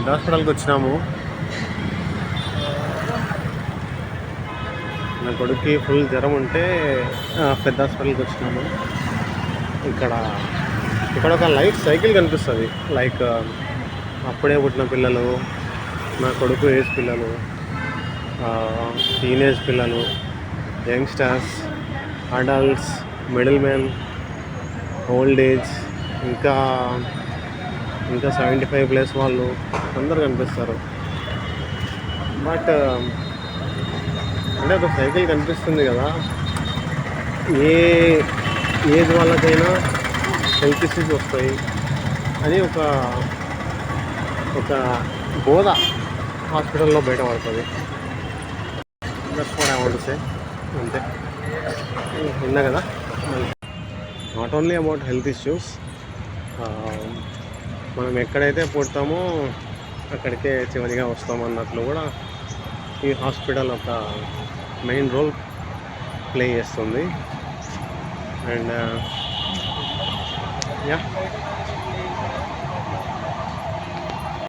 పెద్ద హాస్పిటల్కి వచ్చినాము. నా కొడుక్కి ఫుల్ జ్వరం ఉంటే పెద్ద హాస్పిటల్కి వచ్చినాము. ఇక్కడ ఇక్కడ ఒక లైఫ్ సైకిల్ కనిపిస్తుంది. లైక్ అప్పుడే పుట్టిన పిల్లలు నా కొడుకు ఏజ్ పిల్లలు టీనేజ్ పిల్లలు youngsters adults middle man old age ఇంకా ఇంకా సెవెంటీ ఫైవ్ ప్లస్ వాళ్ళు అందరు కనిపిస్తారు బట్ అంటే ఒక సైకిల్ కనిపిస్తుంది కదా. ఏ ఏజ్ వాళ్ళకైనా హెల్త్ ఇష్యూస్ వస్తాయి అని ఒక ఒక బోధ హాస్పిటల్లో బయటపడుతుంది that's what I want say అంతే. విన్నా కదా. Not only about health issues మనం ఎక్కడైతే పుడతామో అక్కడికే చివరిగా వస్తాం అన్నట్లు కూడా ఈ హాస్పిటల్ ఒక మెయిన్ రోల్ ప్లే చేస్తుంది. And uh, yeah